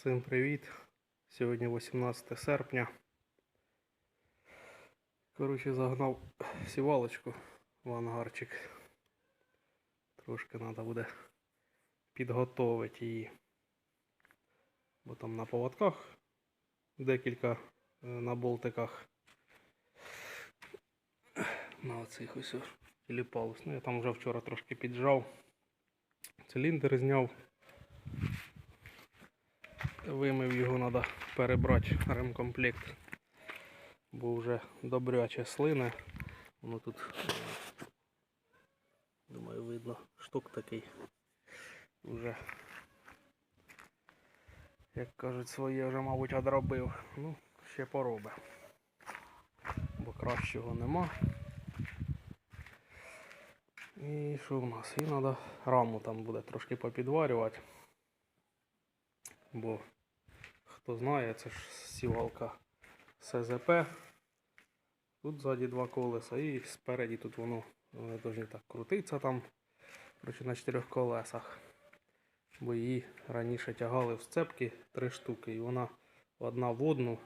Всім привіт! Сьогодні 18 серпня. Коротше, загнав сівалочку в ангарчик. Трошки треба буде підготовити її. Бо там на поводках декілька е, на болтиках. На оцих ось ось. Ну, я там вже вчора трошки піджав. Циліндр зняв. Вимив його треба перебрати ремкомплект. Бо вже добряче слине. Воно тут, думаю, видно, штук такий. Уже, як кажуть, своє вже, мабуть, одробив. Ну, ще поробить. Бо кращого нема. І що в нас? І треба раму там буде трошки попідварювати. Бо хто знає, це ж сівалка СЗП. Тут ззаді два колеса і спереді тут воно вони повинні так крутитися там. Коротше, на чотирьох колесах. Бо її раніше тягали в сцепки три штуки. І вона одна в одну.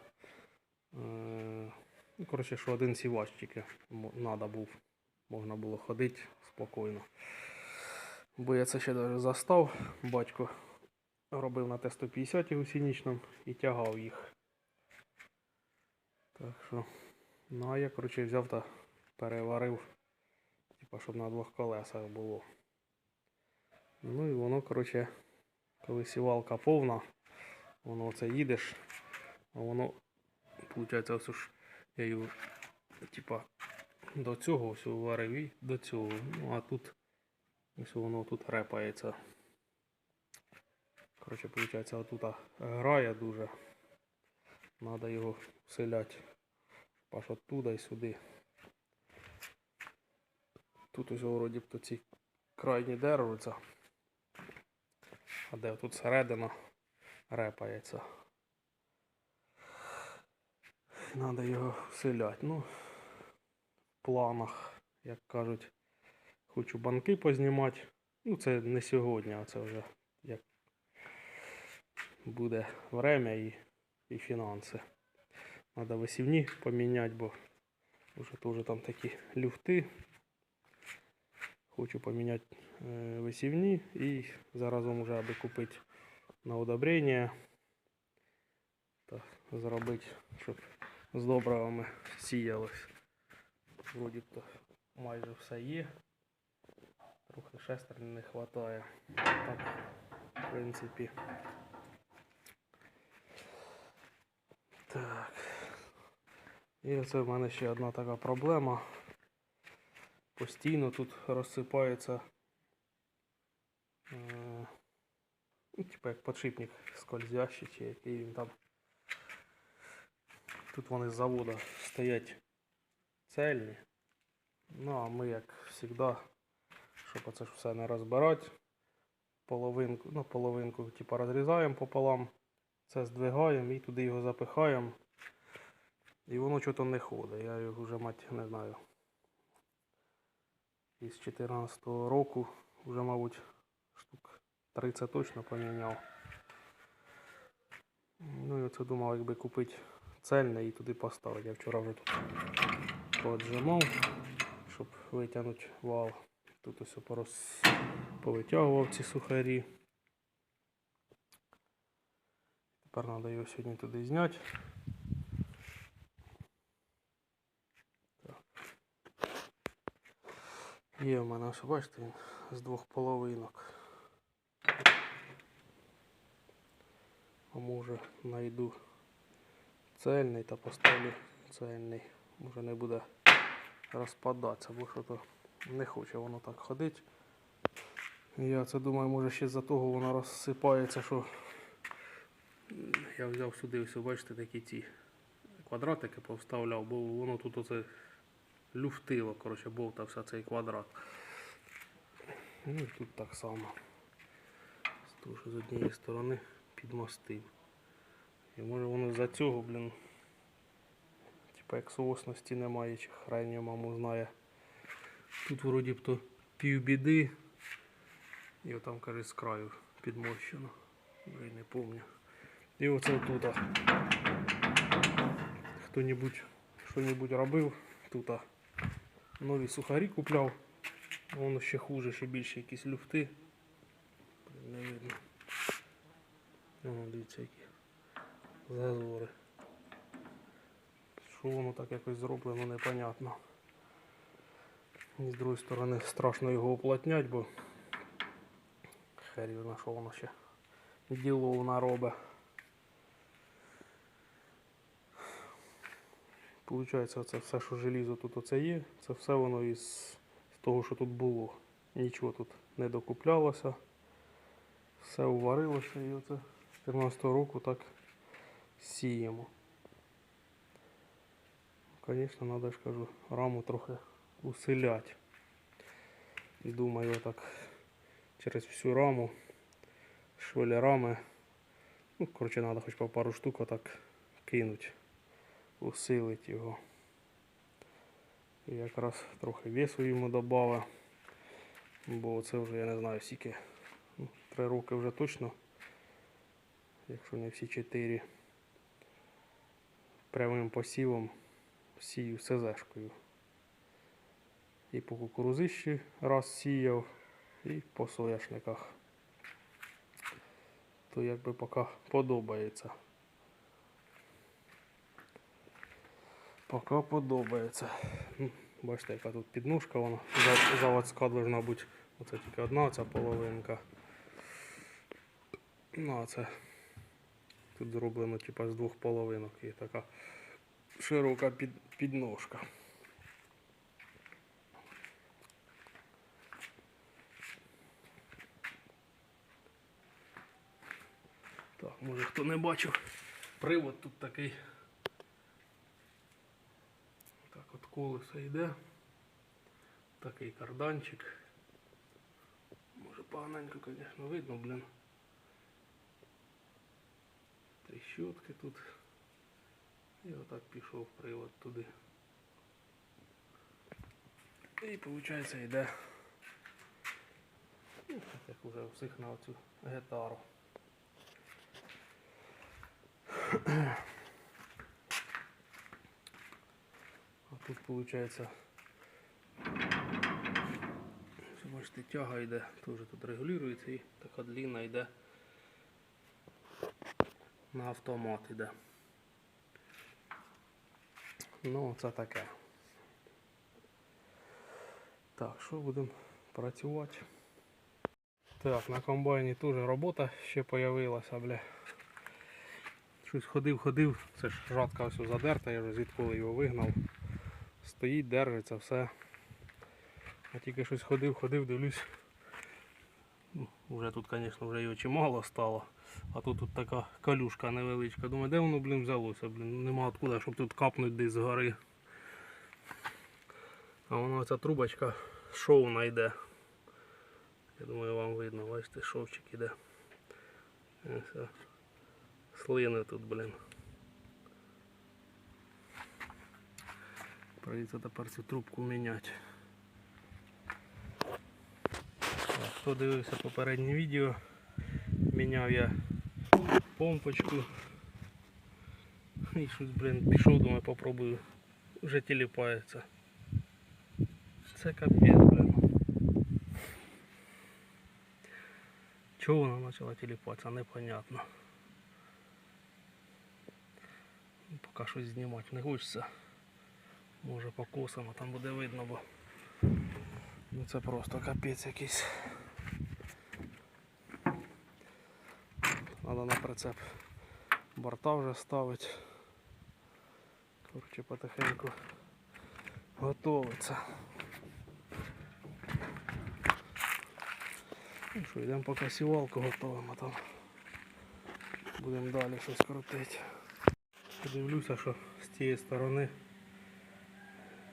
Е, ну, коротше, що один сівач тільки треба був. Можна було ходити спокійно. Бо я це ще навіть застав. Батько робив на Т-150 гусеничному і тягав їх. Так що, ну а я, коротше, взяв та переварив, типа, щоб на двох колесах було. Ну і воно, коротше, коли сівалка повна, воно це їдеш, а воно, виходить, ось ж я його, типа, до цього ось варив і до цього. Ну а тут ось воно тут репається. Коротше, виходить, отут грає дуже. Треба його вселяти. Аж оттуда і сюди. Тут ось вроді б то ці крайні держаться. А де тут середина репається. Треба його вселяти. Ну, в планах, як кажуть, хочу банки познімати. Ну, це не сьогодні, а це вже буде время і, і фінанси. Треба висівні поміняти, бо вже теж там такі люфти. Хочу поміняти е, висівні і заразом вже аби купити на удобрення та зробити, щоб з добривами сіялось. Вроді то майже все є. Трохи шестерні не вистачає. Так, в принципі. Так. І оце в мене ще одна така проблема. Постійно тут розсипається. Е, ну, типа як подшипник скользящий, чи який він там. Тут вони з заводу стоять цельні. Ну а ми, як завжди, щоб оце ж все не розбирати, половинку, ну, половинку типа, розрізаємо пополам, це здвигаємо і туди його запихаємо. І воно чого не ходить. Я його вже мать не знаю. Із 14 року вже, мабуть, штук 30 точно поміняв. Ну і оце думав, якби купити цельне і туди поставити. Я вчора вже тут поджимав, щоб витягнути вал. Тут ось порос... повитягував ці сухарі. Тепер треба його сьогодні туди зняти. Є в мене, ось бачите, він з двох половинок. А може знайду цельний та поставлю цельний. Може не буде розпадатися, бо що то не хоче воно так ходити. Я це думаю, може ще з-за того воно розсипається, що я взяв сюди, ось бачите, такі ці квадратики повставляв, бо воно тут оце люфтило, коротше, бовтався цей квадрат. Ну і тут так само. Тому з однієї сторони підмостив. І може воно за цього, блін. Типа як соосності немає, чи хрен маму знає. Тут вроді б то півбіди. І отам, каже, з краю підмощено. Вже й не пам'ятаю. І оце тут. Хто-небудь що-небудь робив тут. Нові сухарі купляв. Воно ще хуже, ще більше якісь люфти. Не видно. Воно, дивіться, які зазори. Що воно так якось зроблено, непонятно. І з другої сторони страшно його уплотнять, бо херів на що воно ще діло наробе. Получається, оце все, що желізо тут оце є, це все воно із того, що тут було. Нічого тут не докуплялося. Все уварилося і оце з 14 року так сіємо. Звісно, треба ж кажу, раму трохи усилять. Думаю, так через всю раму, швелярами, ну, коротше, треба хоч по пару штук отак кинуть, усилить його. І якраз трохи весу йому додав. Бо це вже я не знаю скільки. ну, Три роки вже точно, якщо не всі чотири. Прямим посівом сію СЗшкою. І по кукурузищі раз сіяв, і по соняшниках. То якби поки подобається. Поки подобається. Бачите, яка тут підножка, вона заводська должна бути. Оце тільки одна ця половинка. Ну, а це тут зроблено типа з двох половинок і така широка під, підножка. Так, може хто не бачив. Привод тут такий. Колесо йде. Такий карданчик. Може поганенько, звісно, видно, блін. Трещотки тут. І отак пішов привод туди. І виходить йде. Ну, так як уже у всіх на оцю гітару. Тут виходить. Бачите, тяга йде, теж тут регулюється і така длинна йде. На автомат йде. Ну, це таке. Так, що будемо працювати? Так, на комбайні теж робота ще з'явилася, бля. Щось ходив, ходив, це ж жатка ось задерта, я вже звідколи його вигнав. Стоїть, держиться, все. А тільки щось ходив, ходив, дивлюсь. Ну, Вже тут, звісно, вже його чимало стало. А тут, тут така калюшка невеличка. Думаю, де воно, блін, взялося, блін. Ну, Нема откуда, щоб тут капнути десь згори. А воно ця трубочка шоу найде. Я думаю, вам видно, бачите, шовчик іде. Слини тут, блін. Прийдеться тепер цю трубку міняти. Так, Хто дивився попереднє відео, міняв я помпочку. І щось, блін, пішов, думаю, попробую. Вже тіліпається. Це капець, блін. Чого вона почала тіліпатися, непонятно. Поки щось знімати не хочеться. Може покосимо, там буде видно, бо ну це просто капець якийсь. Надо на прицеп борта вже ставити. Коротше, потихеньку готовиться. Ну що, йдемо поки сівалку готуємо там. Будемо далі щось крутити. Подивлюся, що з тієї сторони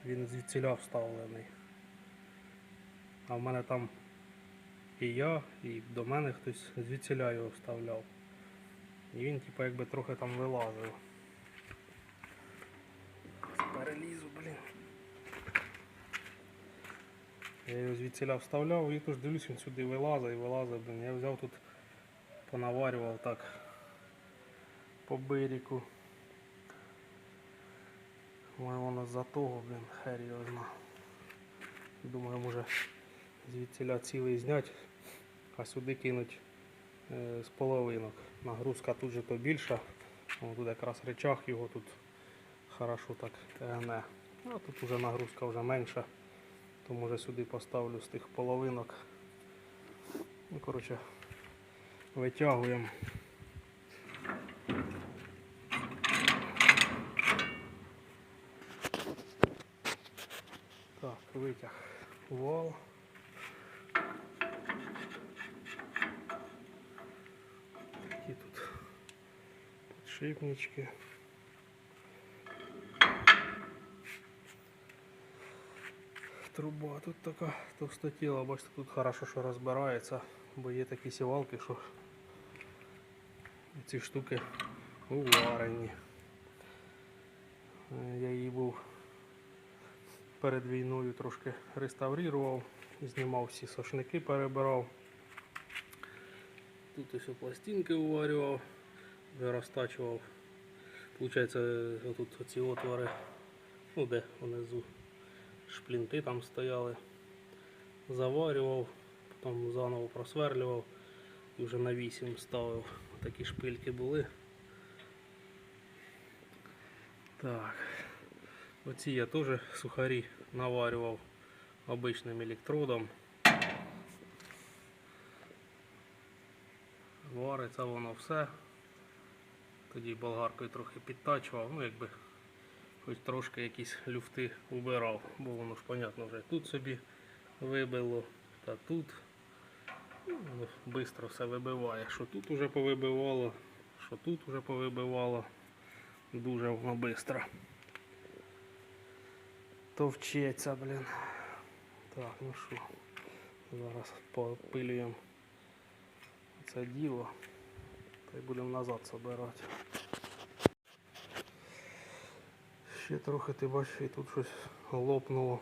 він звідсіля вставлений. А в мене там і я, і до мене хтось звідсіля його вставляв. І він типу якби трохи там вилазив. Перелізу, блін. Я його звідсіля вставляв і тож дивлюсь, він сюди вилазить і вилазить, блін. Я взяв тут, понаварював так. по бирику. Може воно за того, блін, хер його зна. Думаю, може звідсіля цілий знять, а сюди кинуть е, з половинок. Нагрузка тут же то більша. О, тут якраз речах його тут хорошо так гне. А тут уже нагрузка вже менша. То може сюди поставлю з тих половинок. Ну, коротше, витягуємо. витяг вал. Такі тут підшипнички. Труба тут така товстотіла, бачите, тут хорошо, що розбирається, бо є такі сівалки, що ці штуки уварені. Е, Я її був перед війною трошки реставрував, знімав всі сошники, перебирав. Тут ось пластинки уварював, вже розтачував. Получається, отут оці отвори, ну де внизу шплінти там стояли. Заварював, потім заново просверлював і вже на 8 ставив. Такі шпильки були. Так. Оці я теж сухарі наварював обичним електродом. Вариться воно все. Тоді болгаркою трохи підтачував, ну якби хоч трошки якісь люфти убирав, бо воно ж понятно вже тут собі вибило, та тут. Ну, швидко все вибиває. Що тут уже повибивало, що тут уже повибивало. Дуже воно швидко. Товчеться, блін. Так, ну що, зараз попилюємо це діло. Та й будемо назад забирати. Ще трохи ти бачиш, і тут щось лопнуло.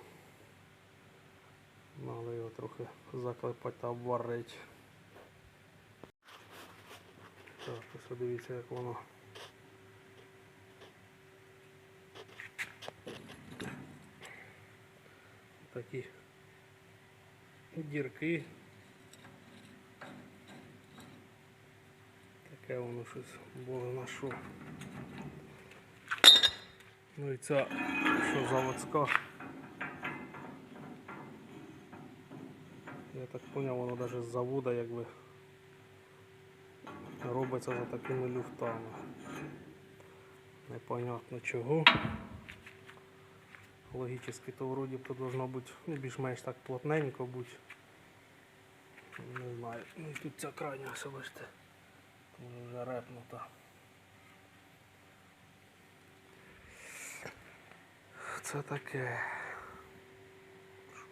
Надо його трохи заклепати та обварити. Так, ось як воно. Такі дірки. Таке воно щось було на що. Ну і ця, що заводська. Я так поняв, воно навіть з завода якби робиться за такими люфтами. Непонятно чого. Логически то вроді б то должно бути ну, більш-менш так плотненько бути. Не знаю. Ну і тут ця крайня, бачите. Вже репнута. Це таке.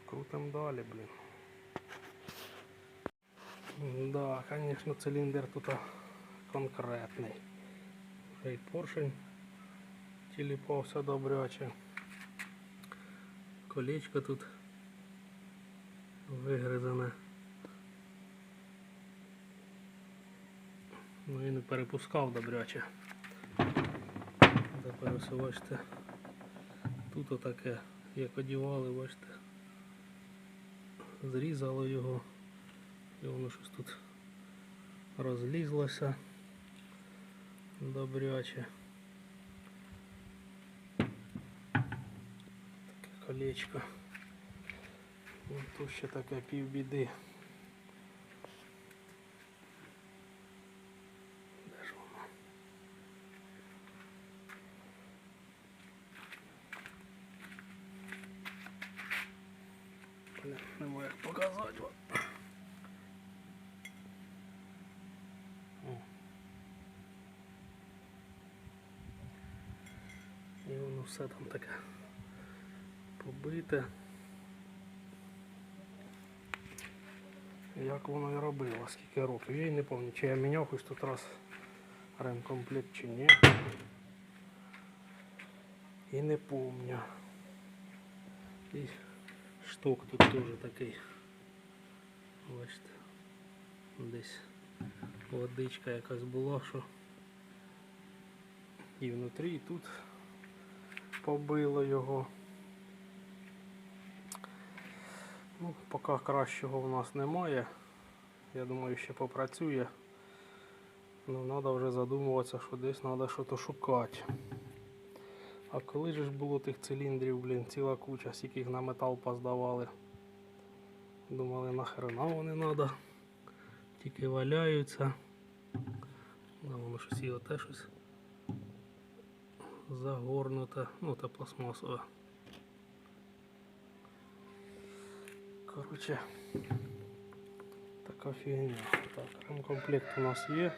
Крутим далі, блін. Да, конечно, циліндр тут конкретний. Вже й поршень тіліпався добряче. Колечко тут вигризане. Ну і не перепускав добряче. Тепер ось бачите. Тут отаке, як одівали, бачите. Зрізало його. І воно щось тут розлізлося добряче. Таке колечко. Тут ще таке півбіди. Де ж воно? Бля, не можу як показати вам. О. І воно все там таке побите. Як воно і робило, скільки років. Я й не пам'ятаю, чи я міняв хоч тут раз ремкомплект чи ні. І не пам'ятаю. І шток тут теж такий. Бачите. Десь водичка якась була, що І внутрі, і тут побило його. Ну, поки кращого в нас немає. Я думаю, ще попрацює. Ну, треба вже задумуватися, що десь треба щось шукати. А коли ж було тих циліндрів, блін, ціла куча, скільки їх на метал поздавали. Думали, нахрена вони треба. Тільки валяються. Да, воно щось і оте щось загорнуте. Ну, та пластмасове. Коротше, така фігня. Так, ремкомплект у нас є.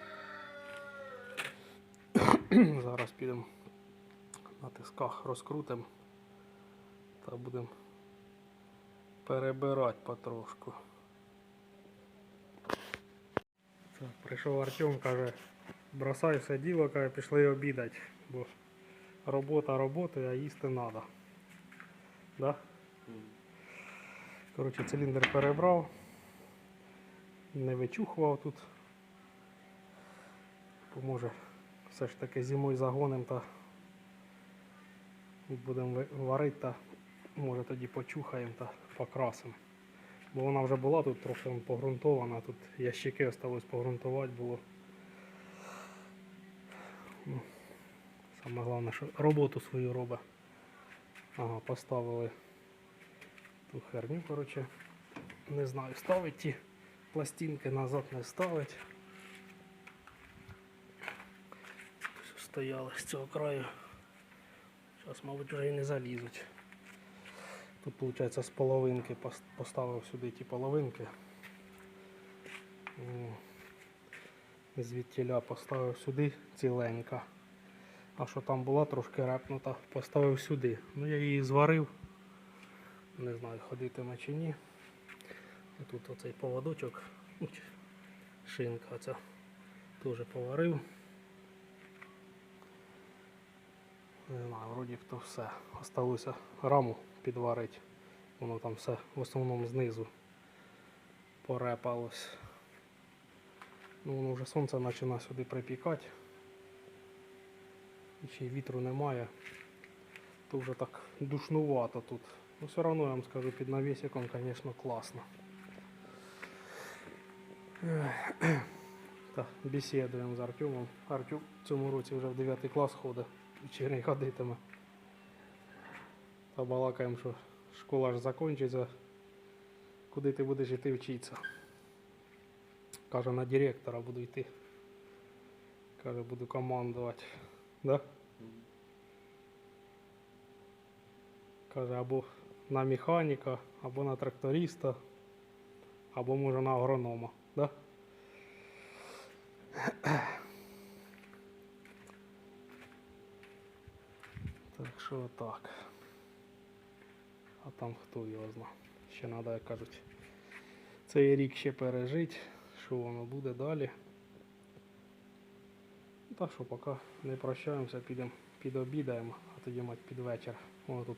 Зараз підемо на тисках розкрутимо та будемо перебирати потрошку. Так, прийшов Артем, каже, бросай все діло, каже, пішли обідати, бо робота робота, а їсти треба. Да? Коротше, циліндр перебрав, не вичухував тут. Поможе все ж таки зимою загоним та будемо варити та може тоді почухаємо та покрасимо. Бо вона вже була тут трохи погрунтована, тут ящики осталось погрунтувати було. Саме головне, що роботу свою робить. Ага, поставили ту херню, коротше. Не знаю, ставить ті пластинки назад не ставить. Стояли з цього краю. Зараз, мабуть, вже і не залізуть. Тут, виходить, з половинки поставив сюди ті половинки. Звідтіля поставив сюди ціленька. А що там була трошки репнута, поставив сюди. Ну я її зварив. Не знаю, ходитиме чи ні. І Тут оцей поводочок, шинка ця теж поварив. Не знаю, вроді б то все. Осталося раму підварити. Воно там все в основному знизу порепалось. Ну, воно вже сонце починає сюди припікати. І ще вітру немає. То вже так душнувато тут. Ну все одно я вам скажу, під навісиком, звісно, класно. Так, бесідуємо з Артемом. Артем в цьому році вже в 9 клас ходить, вечірній ходитиме. Та балакаємо, що школа ж закінчиться. Куди ти будеш йти вчитися? Каже, на директора буду йти. Каже, буду командувати. Да? Каже, або на механіка, або на тракториста, або може на агронома. Да? Так що так. А там хто його зна. Ще треба, як кажуть, цей рік ще пережити, що воно буде далі. Так що поки не прощаємося, підемо підобідаємо, а тоді мать під вечір. Воно тут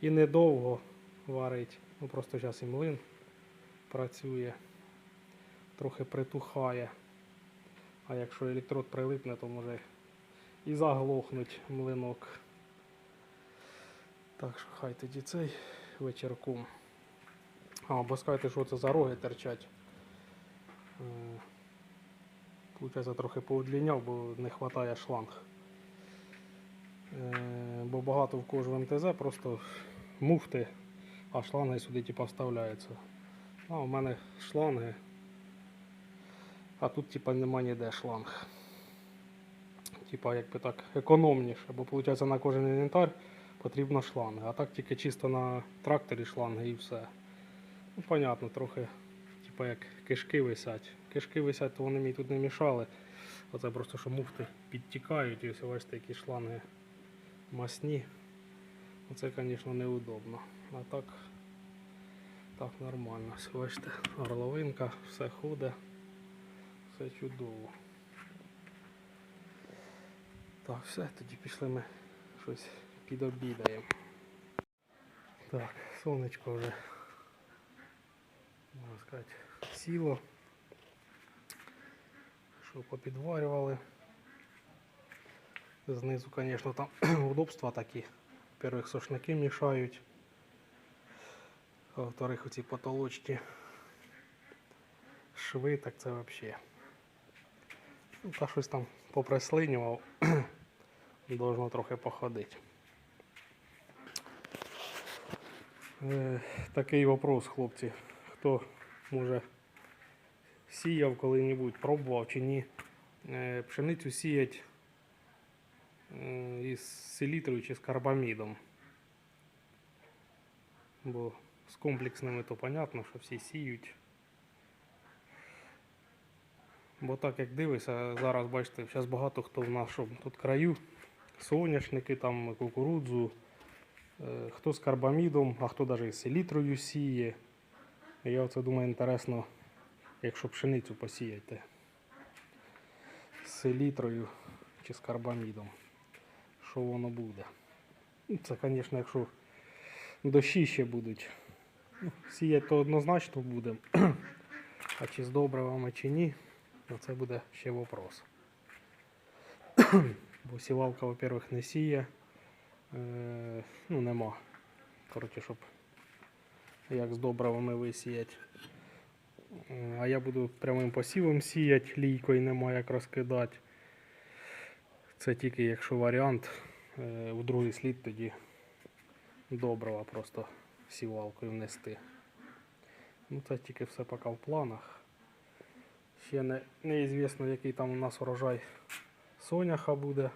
і недовго варить. Ну просто зараз і млин працює, трохи притухає. А якщо електрод прилипне, то може і заглохнуть млинок. Так що хай тоді цей вечірком. А, бо скажете, що це за роги терчать. Получається, трохи поудліняв, бо не вистачає шланг. Е, Бо багато в в МТЗ просто муфти, а шланги сюди типа вставляються. А у мене шланги. А тут типа нема ніде шланг. Типа якби так економніше, бо виходить на кожен інвентар потрібно шланги. А так тільки чисто на тракторі шланги і все. Ну, понятно, трохи, типа як кишки висять. Кишки висять, то вони мені тут не мішали. Оце просто що муфти підтікають і ось бачите, які шланги масні. Оце, звісно, неудобно. А так, так нормально. Ось Бачите, горловинка, все ходить, все чудово. Так, все, тоді пішли ми щось підобідаємо. Так, сонечко вже, можна сказати, сіло. Що попідварювали. Знизу, звісно, там удобства такі. Во-первых, сошники мішають. Во-вторых, оці потолочки. Шви, так це взагалі. Ну, та щось там поприслинював. Должно трохи походити. Е, такий вопрос, хлопці. Хто може сіяв коли-небудь, пробував чи ні. Е, пшеницю сіять е, із селітрою чи з карбамідом. Бо з комплексними то понятно, що всі сіють. Бо так як дивишся, зараз бачите, зараз багато хто в нашому тут краю, соняшники, там, кукурудзу, е, хто з карбамідом, а хто навіть з селітрою сіє. Я оце думаю, інтересно, якщо пшеницю посіяти селітрою чи з карбамідом, що воно буде. Ну, Це, звісно, якщо дощі ще будуть. Ну, Сіяти то однозначно будемо. А чи з добривами, чи ні, ну, це буде ще вопрос. Бо сівалка, во-первых, не сіє. Е, ну, нема. Коротше, щоб як з добривами висіять. Е, А я буду прямим посівом сіяти, лійкою нема як розкидати. Це тільки якщо варіант е, в другий слід тоді добрива просто сівалкою внести. Ну це тільки все поки в планах. Ще не, неізвісно, який там у нас урожай соняха буде,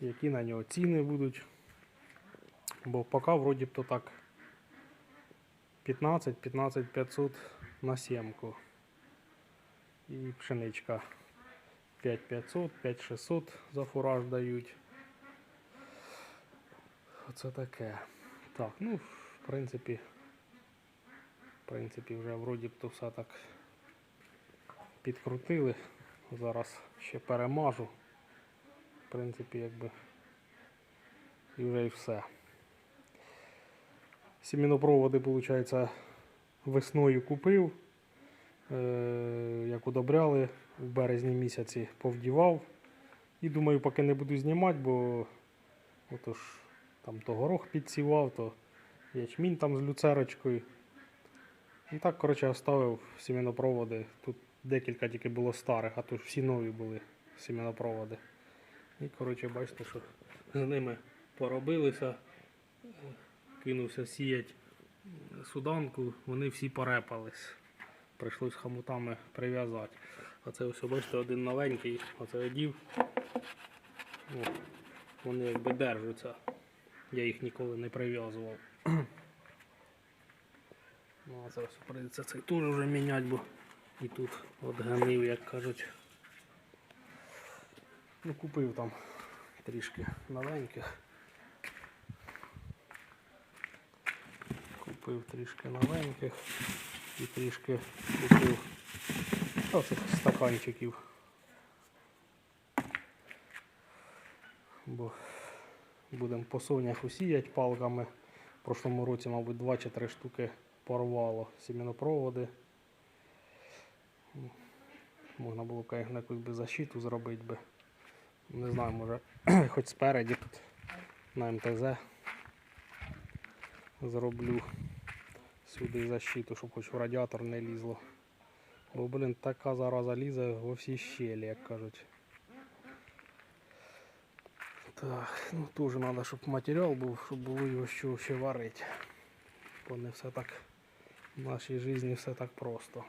які на нього ціни будуть. Бо поки вроді б то так 15-15 500 на сімку. І пшеничка 5500, 5600 за фураж дають. Оце таке. Так, ну, в принципі, в принципі, вже вроді б то все так підкрутили. Зараз ще перемажу. В принципі, якби і вже і все. Сімінопроводи, виходить, весною купив. Е, як удобряли в березні місяці повдівав. І думаю, поки не буду знімати, бо отож, там то горох підсівав, то ячмінь там з люцерочкою. І так, коротше, оставив сімінопроводи. Тут декілька тільки було старих, а то всі нові були сімінопроводи. І, коротше, бачите, що з ними поробилися, кинувся сіять суданку, вони всі порепались. Прийшлось хомутами прив'язати. Оце ось, бачите, один новенький, оце одів. О, вони якби держаться. Я їх ніколи не прив'язував. Ну, а зараз прийдеться цей теж вже міняти, бо і тут от гнив, як кажуть. Ну, купив там трішки новеньких. Купив трішки новеньких і трішки купив оцих стаканчиків. Бо будемо по соняху сіяти палками. В прошлому році, мабуть, 2 чи 3 штуки порвало сімінопроводи. Можна було, звісно, якусь би защиту зробити би. Не знаю, може, хоч спереді тут на МТЗ зроблю сюди защиту, щоб хоч в радіатор не лізло. Бо, блін, така зараза лізе во всі щелі, як кажуть. Так, ну теж треба, щоб матеріал був, щоб було його що ще варити. Бо не все так в нашій житті все так просто.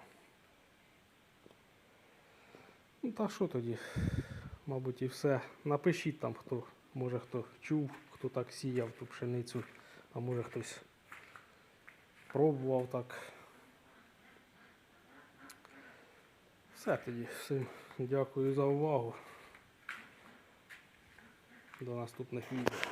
Ну та що тоді? Мабуть, і все. Напишіть там, хто, може хто чув, хто так сіяв ту пшеницю, а може хтось пробував так. Все тоді. Всім дякую за увагу. До наступних відео.